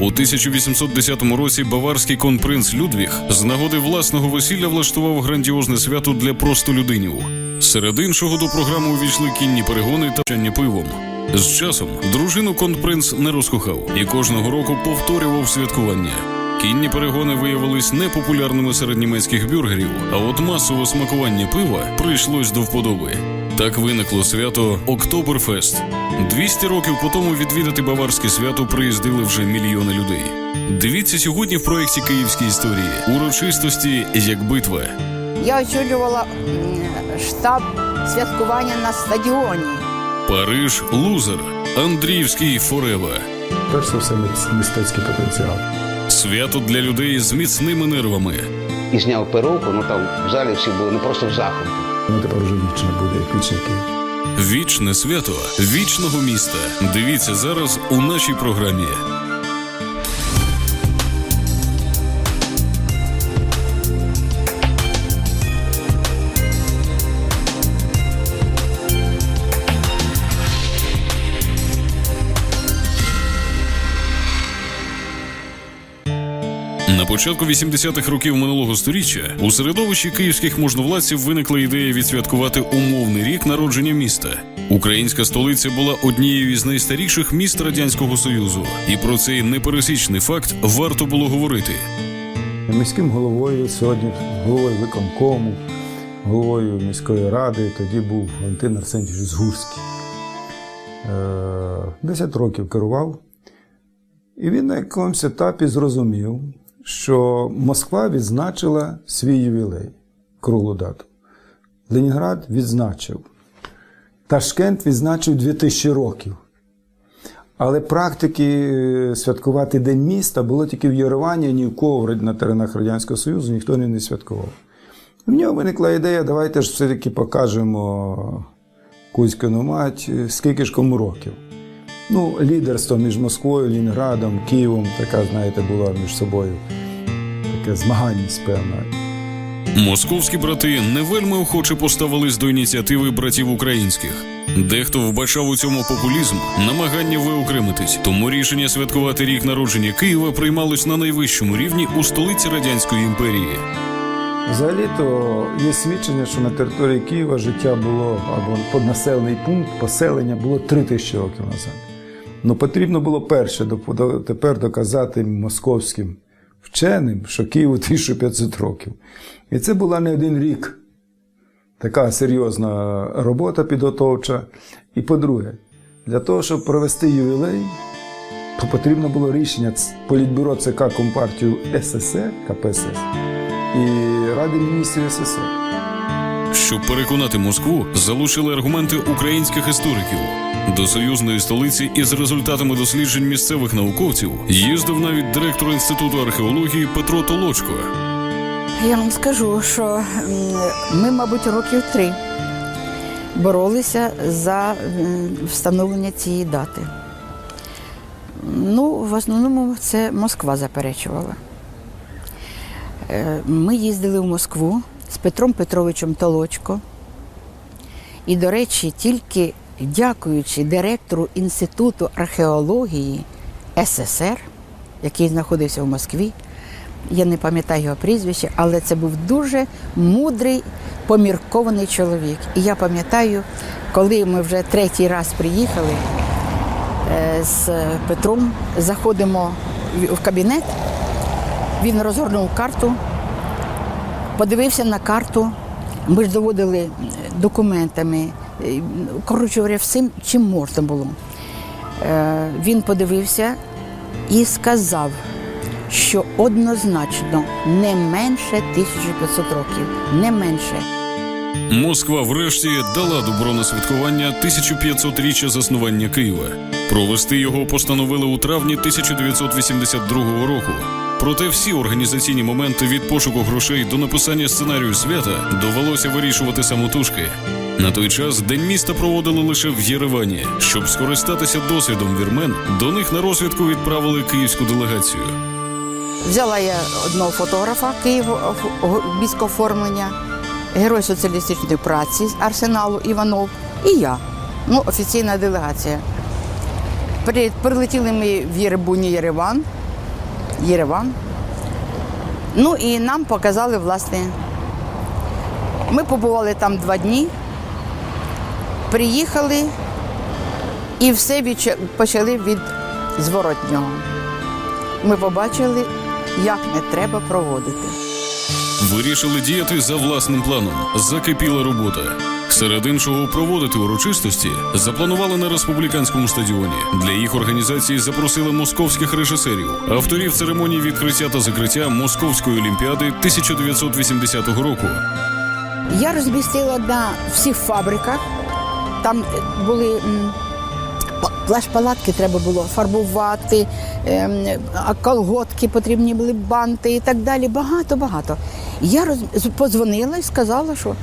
У 1810 році баварський конпринц Людвіг з нагоди власного весілля влаштував грандіозне свято для простолюдинів. Серед іншого до програми увійшли кінні перегони та чання пивом. З часом дружину конпринц не розкохав і кожного року повторював святкування. Кінні перегони виявились непопулярними серед німецьких бюргерів, а от масове смакування пива прийшлось до вподоби. Так виникло свято Октоберфест. 200 років по тому відвідати баварське свято приїздили вже мільйони людей. Дивіться сьогодні в проєкті Київські історії урочистості як битва. Я очолювала штаб святкування на стадіоні. Париж лузер. Андріївський Форева. Перш за все, мистецький потенціал. Свято для людей з міцними нервами. і зняв перуку, ну там в залі всі були ну просто в захваті. Ну тепер вже вічно буде, як вічники. Вічне свято вічного міста. Дивіться зараз у нашій програмі. Початку 80-х років минулого сторіччя у середовищі київських можновладців виникла ідея відсвяткувати умовний рік народження міста. Українська столиця була однією із найстаріших міст радянського союзу, і про цей непересічний факт варто було говорити. Міським головою сьогодні, головою виконкому, головою міської ради тоді був Валентин Арсентійович Згурський. Е, 10 років керував, і він на якомусь етапі зрозумів, що Москва відзначила свій ювілей, круглу дату. Ленінград відзначив. Ташкент відзначив 2000 років. Але практики е, святкувати День міста було тільки в Єревані, ні в кого на теренах Радянського Союзу ніхто не, не святкував. В нього виникла ідея, давайте ж все-таки покажемо Кузькину мать, е, скільки ж кому років. Ну, лідерство між Москвою, Лінградом, Києвом, така, знаєте, була між собою. Таке змаганність певна. Московські брати не вельми охоче поставились до ініціативи братів українських. Дехто вбачав у цьому популізм, намагання виокремитись, тому рішення святкувати рік народження Києва приймалось на найвищому рівні у столиці радянської імперії. Взагалі-то є свідчення, що на території Києва життя було або поднаселений пункт, поселення було 3 тисячі років назад. Ну потрібно було перше тепер доказати московським вченим, що Києву 1500 років. І це була не один рік. Така серйозна робота підготовча. І по-друге, для того, щоб провести ювілей, то потрібно було рішення Політбюро ЦК Компартію СССР, КПСС, і Ради міністрів СССР. Щоб переконати Москву, залучили аргументи українських істориків. До союзної столиці із результатами досліджень місцевих науковців їздив навіть директор інституту археології Петро Толочко. Я вам скажу, що ми, мабуть, років три боролися за встановлення цієї дати. Ну, в основному це Москва заперечувала. Е, Ми їздили в Москву з Петром Петровичем Толочко. І, до речі, тільки дякуючи директору Інституту археології СССР, який знаходився в Москві, я не пам'ятаю його прізвище, але це був дуже мудрий, поміркований чоловік. І я пам'ятаю, коли ми вже третій раз приїхали е, з Петром, заходимо в- кабінет, він розгорнув карту, подивився на карту. Ми ж доводили документами, коротше говоря, всім, чим можна було. Е, Він подивився і сказав, що однозначно не менше 1500 років, не менше. Москва врешті дала добро на святкування 1500-річчя заснування Києва. Провести його постановили у травні 1982 року. Проте всі організаційні моменти від пошуку грошей до написання сценарію свята довелося вирішувати самотужки. На той час день міста проводили лише в Єревані. Щоб скористатися досвідом вірмен, до них на розвідку відправили київську делегацію. Взяла я одного фотографа Києва оформлення, герой соціалістичної праці з арсеналу Іванов і я. Ну, офіційна делегація. Прилетіли ми в Єребуні Єреван, Єреван. Ну і нам показали, власне, ми побували там два дні, приїхали і все почали від зворотнього. Ми побачили, як не треба проводити. Вирішили діяти за власним планом. Закипіла робота. Серед іншого, проводити урочистості запланували на республіканському стадіоні. Для їх організації запросили московських режисерів, авторів церемонії відкриття та закриття Московської олімпіади 1980 року. Я розмістила на всіх фабриках. Там були плащ-палатки треба було фарбувати, ем, колготки потрібні були банти і так далі. Багато, багато. Я роз... подзвонила і сказала, що.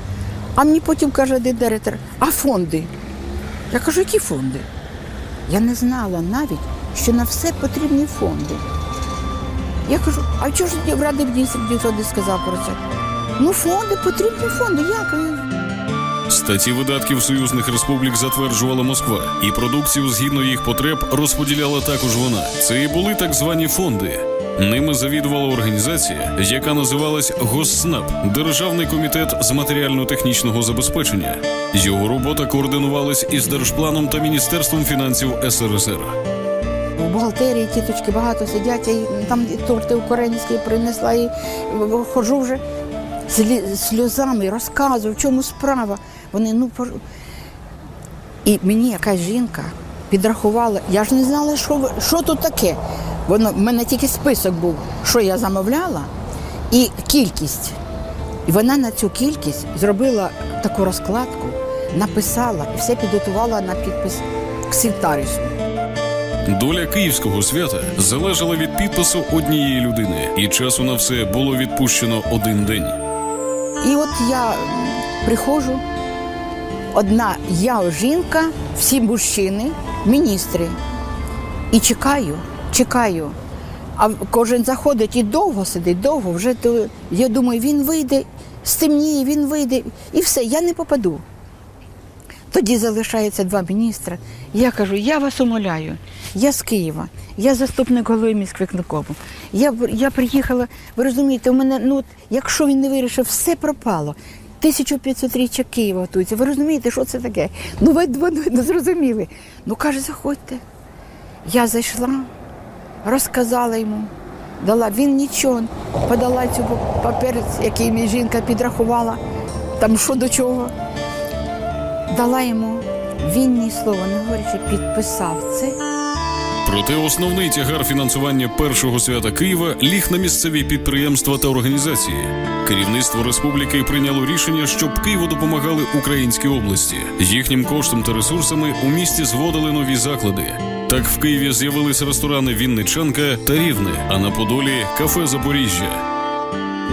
А мені потім каже один директор, а фонди? Я кажу, які фонди? Я не знала навіть, що на все потрібні фонди. Я кажу, а чого ж в Ради міністрів ніхто не сказав про це? Ну, фонди, потрібні фонди. Як? Статті видатків союзних республік затверджувала Москва, і продукцію згідно їх потреб розподіляла також вона. Це і були так звані фонди. Ними завідувала організація, яка називалась Госснаб Державний комітет з матеріально-технічного забезпечення. Його робота координувалась із Держпланом та Міністерством фінансів СРСР. В бухгалтерії тіточки багато сидять, я там і торти українські принесла і ходжу вже сльозами, розказую, в чому справа. Вони, ну, І мені якась жінка підрахувала, я ж не знала, що, що тут таке. Воно, в мене тільки список був, що я замовляла, і кількість. І вона на цю кількість зробила таку розкладку, написала і все підготувала на підпис Ксівтарісу. Доля київського свята залежала від підпису однієї людини, і часу на все було відпущено один день. І от я приходжу, одна я жінка, всі мужчини, міністри. І чекаю, чекаю. А кожен заходить і довго сидить, довго. Вже то я думаю, він вийде, стемніє, він вийде, і все, я не попаду. Тоді залишається два міністри. Я кажу, я вас умоляю, я з Києва, я заступник голови міськвиконкому. Я, я приїхала, ви розумієте, у мене, ну, якщо він не вирішив, все пропало. 1500 річчя Києва готується. Ви розумієте, що це таке? Ну, ви, ви, не зрозуміли. Ну, каже, заходьте. Я зайшла, розказала йому, дала. Він нічого, подала цю папірець, який мені жінка підрахувала, там що до чого дала йому, він ні слова не говорячи, підписав це. Проте основний тягар фінансування першого свята Києва ліг на місцеві підприємства та організації. Керівництво республіки прийняло рішення, щоб Києву допомагали українські області. Їхнім коштом та ресурсами у місті зводили нові заклади. Так в Києві з'явились ресторани Вінничанка та Рівне, а на Подолі кафе Запоріжжя.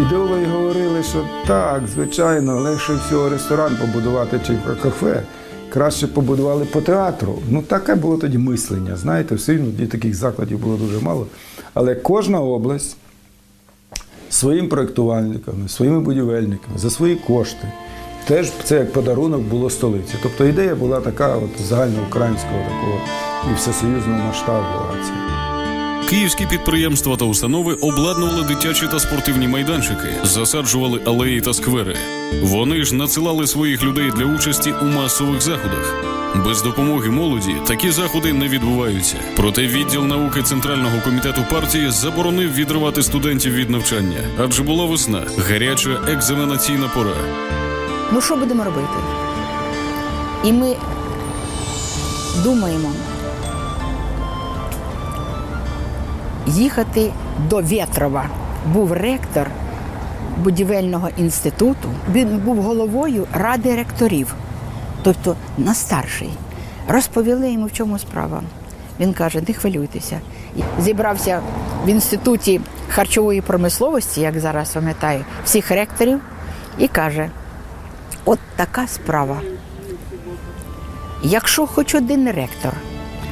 Ідеологи говорили, що так, звичайно, легше всього ресторан побудувати чи кафе. Краще побудували по театру. Ну, таке було тоді мислення. Знаєте, все одно таких закладів було дуже мало. Але кожна область своїм проєктувальниками, своїми будівельниками, за свої кошти. Теж це як подарунок було столиці. Тобто ідея була така от загальноукраїнського такого і всесоюзного масштабу акції. Київські підприємства та установи обладнували дитячі та спортивні майданчики, засаджували алеї та сквери. Вони ж надсилали своїх людей для участі у масових заходах. Без допомоги молоді такі заходи не відбуваються. Проте відділ науки Центрального комітету партії заборонив відривати студентів від навчання, адже була весна, гаряча екзаменаційна пора. Ну що будемо робити? І ми думаємо їхати до Вєтрова. Був ректор будівельного інституту, він був головою ради ректорів, тобто на старший. Розповіли йому, в чому справа. Він каже, не хвилюйтеся. Зібрався в інституті харчової промисловості, як зараз пам'ятаю, всіх ректорів, і каже: От така справа. Якщо хоч один ректор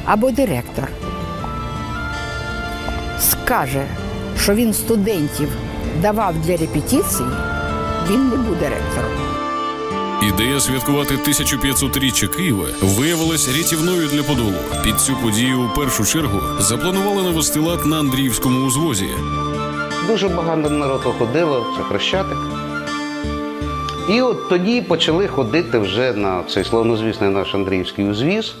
або директор скаже, що він студентів давав для репетиції, він не буде ректором. Ідея святкувати 1500-річчя Києва виявилась рятівною для Подолу. Під цю подію у першу чергу запланували навести лад на Андріївському узвозі. Дуже багато народу ходило, це Хрещатик. І от тоді почали ходити вже на цей славнозвісний наш Андріївський узвіз.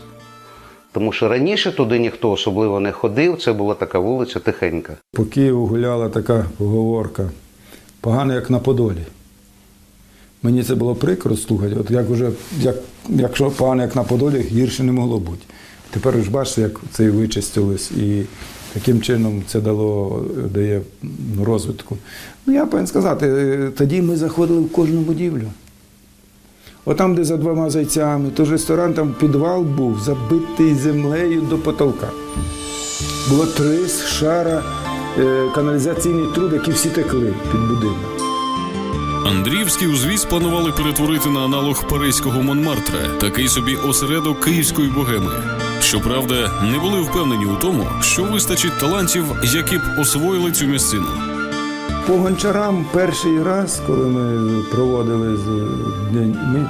Тому що раніше туди ніхто особливо не ходив, це була така вулиця тихенька. По Києву гуляла така поговорка. Погано, як на Подолі. Мені це було прикро слухати. От як уже, як, якщо погано, як на Подолі, гірше не могло бути. Тепер ж бачите, як це вичистилось, і таким чином це дало, дає розвитку. Ну, я повинен сказати, е, тоді ми заходили в кожну будівлю. Отам, де за двома зайцями, то ж ресторан, там підвал був забитий землею до потолка. Було три шара е, каналізаційний труб, які всі текли під будинок. Андріївський узвіз планували перетворити на аналог паризького Монмартра, такий собі осередок київської богеми. Щоправда, не були впевнені у тому, що вистачить талантів, які б освоїли цю місцину. По гончарам перший раз, коли ми проводили день, ми,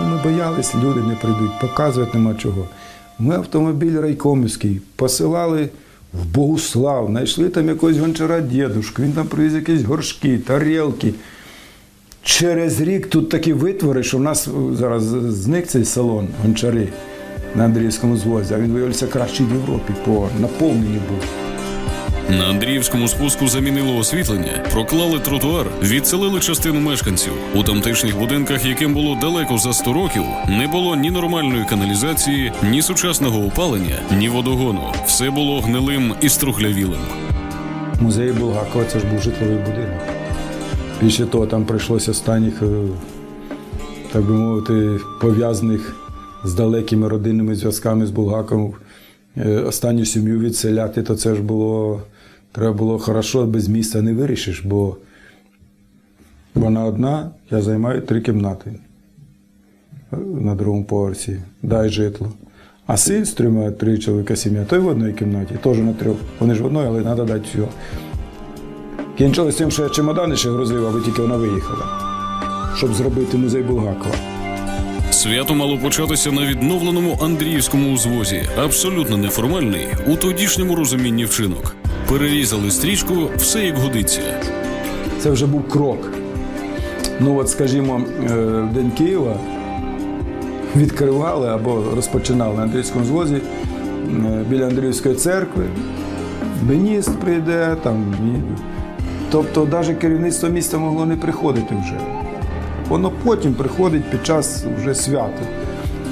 ну, ми боялись, люди не прийдуть, показувати нема чого. Ми автомобіль райкомівський посилали в Богуслав, знайшли там якогось гончара дідушку, він там привіз якісь горшки, тарілки. Через рік тут такі витвори, що в нас зараз зник цей салон гончари на Андріївському звозі, а він виявився кращий в Європі по наповненню був. На Андріївському спуску замінили освітлення, проклали тротуар, відселили частину мешканців. У тамтешніх будинках, яким було далеко за 100 років, не було ні нормальної каналізації, ні сучасного опалення, ні водогону. Все було гнилим і струхлявілим. Музей Булгакова це ж був житловий будинок. Більше того, там прийшлося останніх, е, так би мовити, пов'язаних з далекими родинними зв'язками з Булгаковим, е, останню сім'ю відселяти, то це ж було. Треба було хорошо, без міста не вирішиш, бо вона одна, я займаю три кімнати на другому поверсі. Дай житло. А син з трьома три чоловіка сім'я, той в одній кімнаті, теж на трьох. Вони ж в одній, але треба дати все. Кінчилось тим, що я чемодани ще грузив, аби тільки вона виїхала, щоб зробити музей Булгакова. Свято мало початися на відновленому Андріївському узвозі, абсолютно неформальний у тодішньому розумінні вчинок. Перерізали стрічку, все як годиться. Це вже був крок. Ну, от, скажімо, е, в День Києва відкривали або розпочинали на Андрійському звозі е, біля Андріївської церкви. Міністр прийде, там. Тобто навіть керівництво міста могло не приходити вже. Воно потім приходить під час вже свята.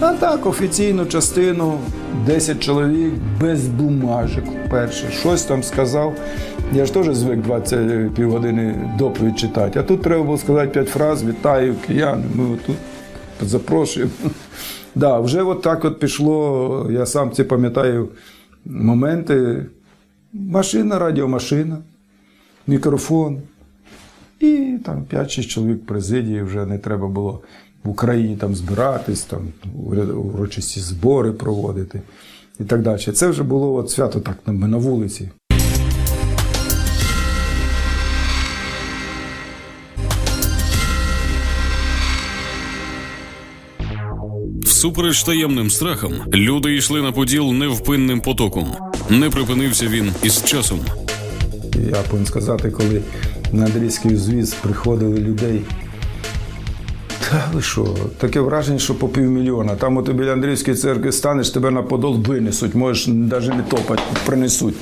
А так, офіційну частину 10 чоловік без бумажок вперше. Щось там сказав. Я ж теж звик 20 півгодини доповідь читати. А тут треба було сказати 5 фраз, вітаю киян, ми отут запрошуємо. Да, вже от так от пішло, я сам це пам'ятаю моменти. Машина, радіомашина, мікрофон. І там 5-6 чоловік президії вже не треба було в Україні там збиратись, там урочисті збори проводити і так далі. Це вже було от свято так на, на вулиці. Всупереч таємним страхам, люди йшли на поділ невпинним потоком. Не припинився він із часом. Я повинен сказати, коли на Андрійський звіз приходили людей. Та що, таке враження, що по півмільйона. Там от біля Андрійської церкви станеш, тебе на подол винесуть, можеш навіть не топати, принесуть.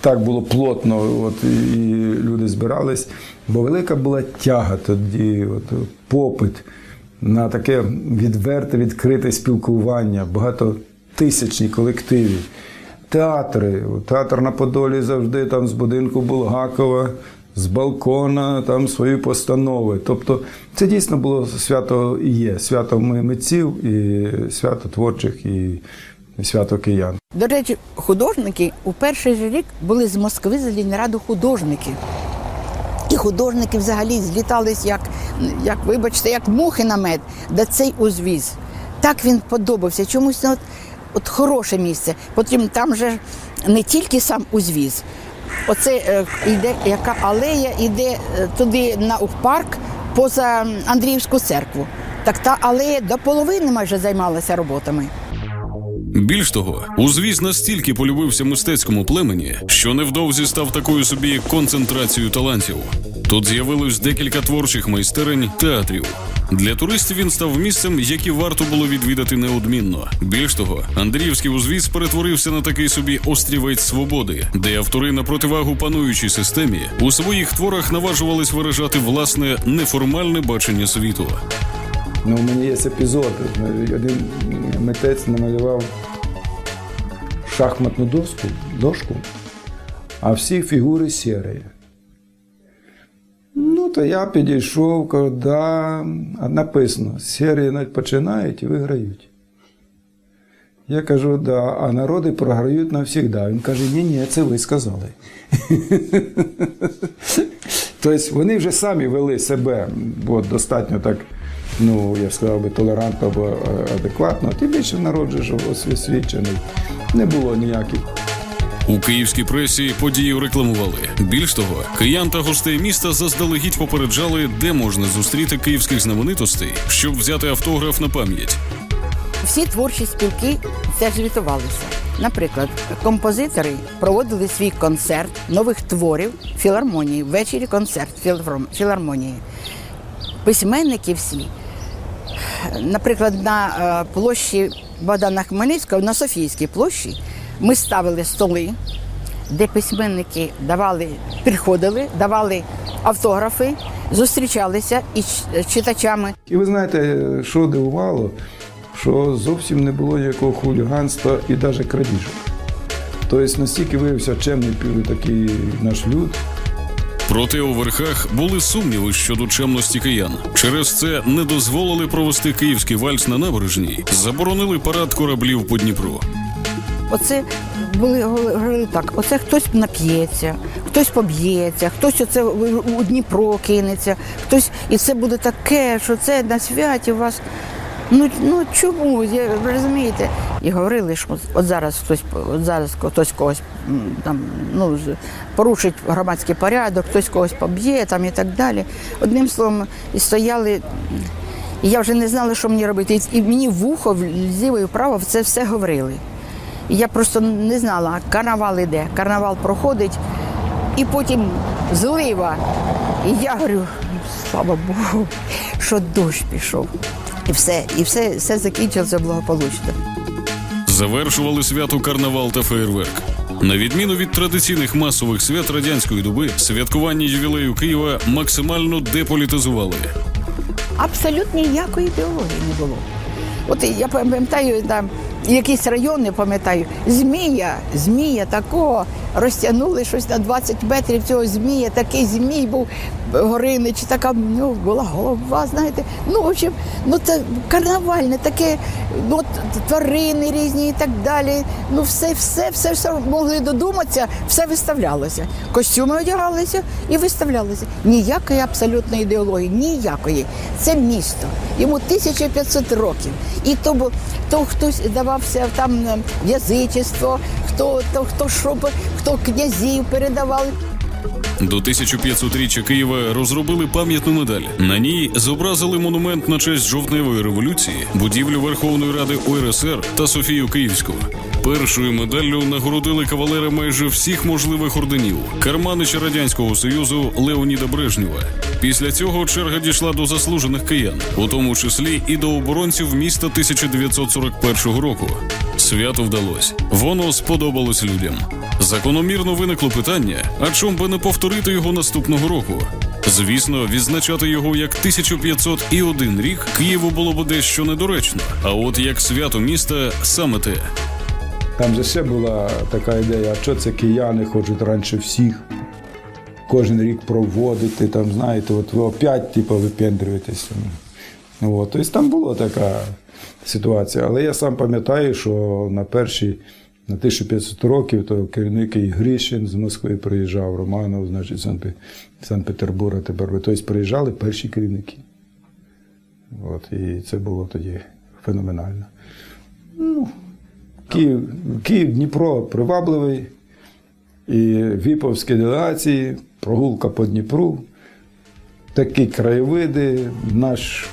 Так було плотно, от, і люди збирались. Бо велика була тяга тоді, от, попит на таке відверте, відкрите спілкування, багатотисячні колективи. Театри. Театр на Подолі завжди там з будинку Булгакова, з балкона, там свої постанови. Тобто це дійсно було свято і є. Свято митців, і свято творчих, і свято киян. До речі, художники у перший же рік були з Москви з Леніраду художники. І художники взагалі злітались, як, як вибачте, як мухи на мед, де цей узвіз. Так він подобався. Чомусь от, от хороше місце. Потім там же не тільки сам узвіз. Оце е, йде, яка алея йде е, туди на парк поза Андріївську церкву. Так та, алея до половини майже займалася роботами. Більш того, узвіз настільки полюбився мистецькому племені, що невдовзі став такою собі концентрацією талантів. Тут з'явилось декілька творчих майстерень театрів. Для туристів він став місцем, яке варто було відвідати неодмінно. Більш того, Андріївський узвіз перетворився на такий собі острівець свободи, де автори на противагу пануючій системі у своїх творах наважувались виражати власне неформальне бачення світу. Ну, у мене є епізод. Один митець намалював шахматну доску, дошку, а всі фігури сірі. Ну, то я підійшов, кажу, да, а написано, навіть починають і виграють. Я кажу, да, а народи програють навсігда. Він каже, ні, ні, це ви сказали. Тобто вони вже самі вели себе от, достатньо так, ну, я б сказав би, толерантно або е, адекватно. Тим більше народ же освічений. Не було ніяких. У київській пресі подію рекламували. Більш того, киян та гостей міста заздалегідь попереджали, де можна зустріти київських знаменитостей, щоб взяти автограф на пам'ять. Всі творчі спілки теж звітувалися. Наприклад, композитори проводили свій концерт нових творів філармонії. Ввечері концерт філармонії. Письменники всі. Наприклад, на е, площі Богдана Хмельницького, на Софійській площі, ми ставили столи, де письменники давали, приходили, давали автографи, зустрічалися із читачами. І ви знаєте, що дивувало, що зовсім не було ніякого хуліганства і навіть крадіжок. Тобто настільки виявився чемний пів- такий наш люд. Проте у верхах були сумніви щодо чемності киян. Через це не дозволили провести київський вальс на набережній, заборонили парад кораблів по Дніпру. Оце були говорили так: оце хтось нап'ється, хтось поб'ється, хтось оце у у Дніпро кинеться, хтось, і це буде таке, що це на святі у вас. Ну, ну чому? Я, розумієте? І говорили, що от зараз хтось от зараз хтось когось там ну порушить громадський порядок, хтось когось поб'є там і так далі. Одним словом, і стояли. І я вже не знала, що мені робити. І мені в ухо зліво і вправо це все говорили. І я просто не знала, карнавал іде, карнавал проходить, і потім злива. І я говорю, слава Богу, що дощ пішов. І все, і все, все закінчилося благополучно. Завершували свято карнавал та феєрверк. На відміну від традиційних масових свят радянської доби, святкування ювілею Києва максимально деполітизували. Абсолютно ніякої ідеології не було. От я пам'ятаю, там якісь райони, пам'ятаю, змія, змія такого розтягнули щось на 20 метрів цього змія, такий змій був горинич, така ну, була голова, знаєте. Ну, в общем, ну це карнавальне, таке, ну, от тварини різні і так далі. Ну, все, все, все, все могли додуматися, все виставлялося. Костюми одягалися і виставлялися. Ніякої абсолютної ідеології, ніякої. Це місто. Йому 1500 років. І то, бу- то хтось давався там е, язичество, хто, то, хто що, хто князів передавали. До 1500-річчя Києва розробили пам'ятну медаль. На ній зобразили монумент на честь жовтневої революції, будівлю Верховної Ради УРСР та Софію Київську. Першою медаллю нагородили кавалера майже всіх можливих орденів Карманича радянського союзу Леоніда Брежнєва. Після цього черга дійшла до заслужених киян, у тому числі і до оборонців міста 1941 року. Свято вдалось. Воно сподобалось людям. Закономірно виникло питання: а чом би не повторити його наступного року? Звісно, відзначати його як 1501 рік Києву було б дещо недоречно. А от як свято міста саме те. Там же ще була така ідея, а що це кияни хочуть раніше всіх. Кожен рік проводити, там, знаєте, от ви опять типу, випендрюєтеся. Ну, от. Тобто там була така ситуація. Але я сам пам'ятаю, що на перші на 1500 років то керівник Грішин з Москви приїжджав, Романов, значить, Санкт- Санкт-Петербурга тепер. Тобто приїжджали перші керівники. От, і це було тоді феноменально. Київ, Київ, Дніпро привабливий, і віповські делегації, прогулка по Дніпру, такі краєвиди, наш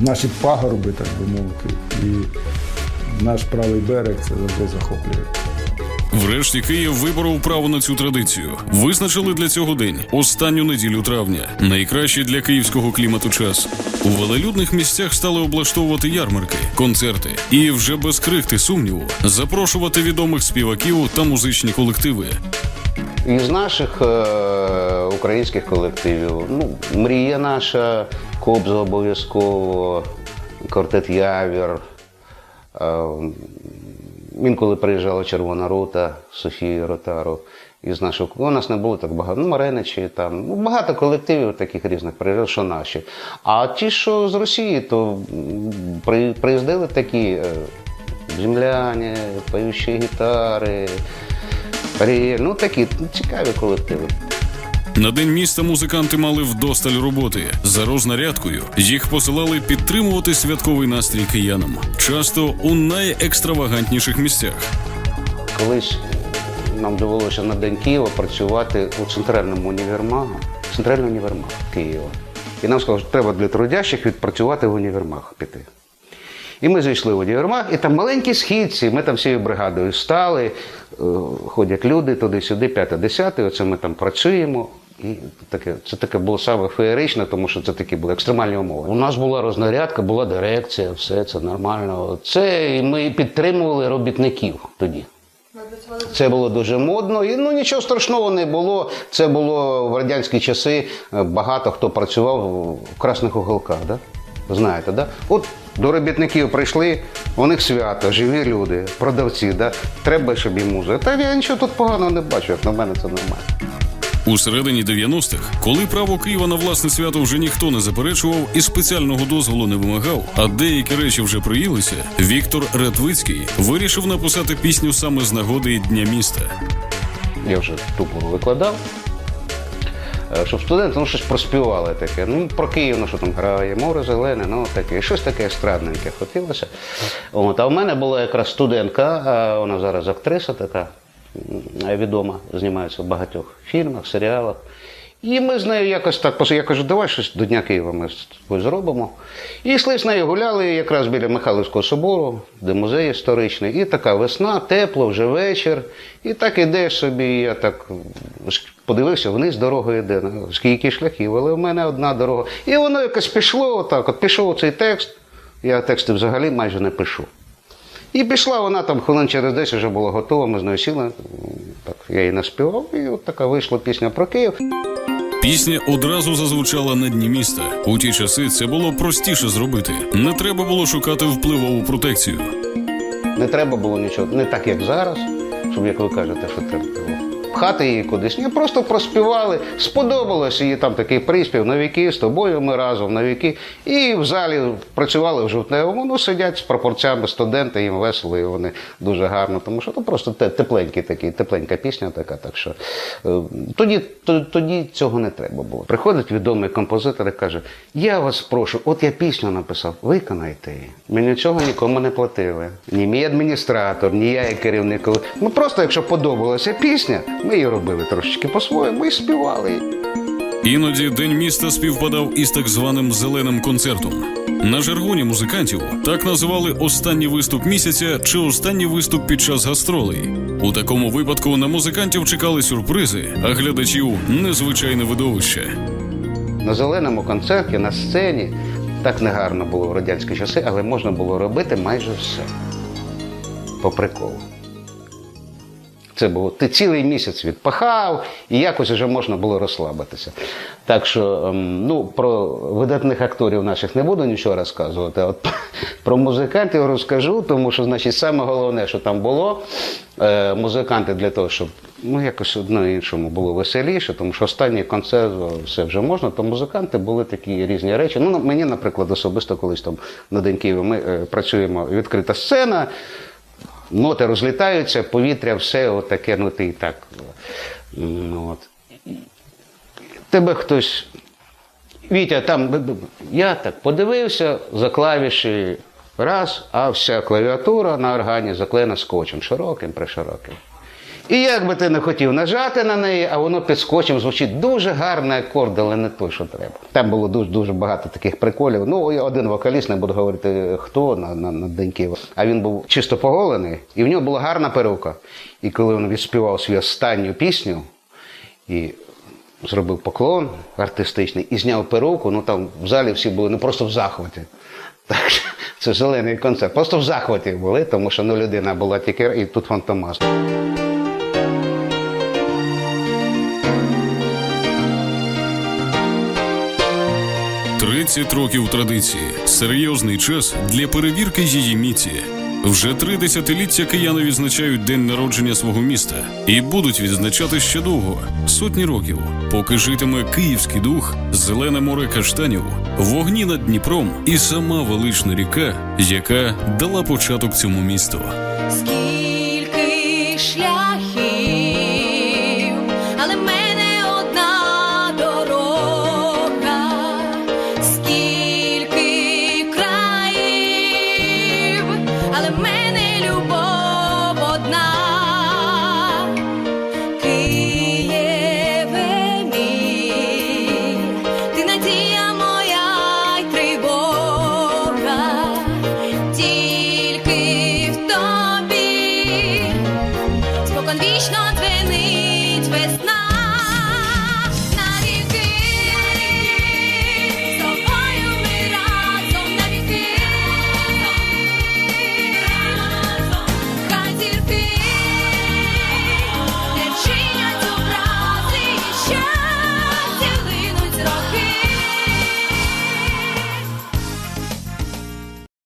наші пагорби, так би мовити, і наш правий берег це завжди захоплює. Врешті Київ виборов право на цю традицію. Визначили для цього день останню неділю травня. Найкращий для київського клімату час. У велелюдних місцях стали облаштовувати ярмарки, концерти і вже без крихти сумніву запрошувати відомих співаків та музичні колективи. Із наших е, українських колективів, ну, мрія наша, Кобза обов'язково, Квартет Явір. Е, інколи приїжджала Червона рота, Софія Ротару. Із нашого у нас не було так багато. Ну, Мареничі там. Ну, багато колективів таких різних приїжджали, що наші. А ті, що з Росії, то при, приїздили такі е, земляні, поючі гітари. Аріель, ну такі цікаві колективи. На день міста музиканти мали вдосталь роботи. За рознарядкою їх посилали підтримувати святковий настрій киянам, часто у найекстравагантніших місцях. Колись нам довелося на День Києва працювати у центральному універмагу, центральний універмаг Києва. І нам сказали, що треба для трудящих відпрацювати в універмаг піти. І ми зайшли в універмаг, і там маленькі східці, ми там всією бригадою стали, е, ходять люди туди-сюди, п'яте, десяте, оце ми там працюємо. І таке, це таке було саме феєричне, тому що це такі були екстремальні умови. У нас була рознарядка, була дирекція, все це нормально. Це і ми підтримували робітників тоді. Це було дуже модно, і ну нічого страшного не було. Це було в радянські часи. е, Багато хто працював в красних уголках, да? знаєте, да? От до робітників прийшли, у них свято, живі люди, продавці, да? треба, щоб їм музика. Та я нічого тут поганого не бачу, як на мене це нормально. У середині 90-х, коли право Києва на власне свято вже ніхто не заперечував і спеціального дозволу не вимагав, а деякі речі вже приїлися, Віктор Ратвицький вирішив написати пісню саме з нагоди Дня міста. Я вже тупо викладав. Е, Щоб студенти ну, щось проспівали таке. Ну, про Київ, ну що там грає, море зелене, ну таке. Щось таке естрадненьке хотілося. От, а в мене була якраз студентка, а вона зараз актриса така відома, знімається в багатьох фільмах, серіалах. І ми з нею якось так, я кажу, давай щось до Дня Києва ми тобою зробимо. І йшли з нею гуляли якраз біля Михайлівського собору, де музей історичний. І така весна, тепло, вже вечір. І так ідеш собі, я так подивився, вниз дорога йде. Скільки шляхів, але в мене одна дорога. І воно якось пішло отак. От пішов цей текст. Я тексти взагалі майже не пишу. І пішла вона там хвилин через 10 вже була готова, ми з нею сіли. Так, я її наспівав, і от така вийшла пісня про Київ. Пісня одразу зазвучала на дні міста. У ті часи це було простіше зробити. Не треба було шукати впливову протекцію. Не треба було нічого, не так, як зараз, щоб, як ви кажете, що треба було пхати її кудись. Ні, просто проспівали, сподобалось їй там такий приспів на віки, з тобою ми разом на віки. І в залі працювали в жовтневому, ну сидять з пропорцями студенти, їм весело, і вони дуже гарно, тому що ну, просто те- тепленький такий, тепленька пісня така. Так що е, тоді, тоді цього не треба було. Приходить відомий композитор і каже: Я вас прошу, от я пісню написав, виконайте її. Ми нічого нікому не платили. Ні мій адміністратор, ні я як керівник. Ну просто якщо подобалася пісня, ми її робили трошечки по-своєму і співали. Іноді день міста співпадав із так званим зеленим концертом. На жаргоні музикантів так називали останній виступ місяця чи останній виступ під час гастролей. У такому випадку на музикантів чекали сюрпризи, а глядачів незвичайне видовище. На зеленому концерті, на сцені. Так негарно було в радянські часи, але можна було робити майже все. По приколу. Це було ти цілий місяць відпахав, і якось вже можна було розслабитися. Так що, ем, ну, про видатних акторів наших не буду нічого розказувати. а От про музикантів розкажу, тому що, значить, саме головне, що там було, е, музиканти для того, щоб ну, якось одно іншому було веселіше, тому що останній концерт все вже можна, то музиканти були такі різні речі. Ну, мені, наприклад, особисто колись там на День ми е, працюємо відкрита сцена. Ноти розлітаються, повітря, все отаке, ну ти і так. От. Тебе хтось. Вітя, там. Я так подивився за клавіші раз, а вся клавіатура на органі заклеєна скотчем, широким, пришироким. І як би ти не хотів нажати на неї, а воно підскочив, звучить дуже гарний акорд, але не той, що треба. Там було дуже дуже багато таких приколів. Ну, один вокаліст, не буду говорити хто на, на, на День. А він був чисто поголений, і в нього була гарна перука. І коли він відспівав свою останню пісню і зробив поклон артистичний і зняв перуку, ну там в залі всі були не просто в захваті. Так, що це зелений концерт. Просто в захваті були, тому що ну, людина була тільки і тут фантомас. 30 років традиції. Серйозний час для перевірки її міці. Вже три десятиліття кияни відзначають день народження свого міста і будуть відзначати ще довго сотні років, поки житиме київський дух, зелене море каштанів, вогні над Дніпром і сама велична ріка, яка дала початок цьому місту. Скільки але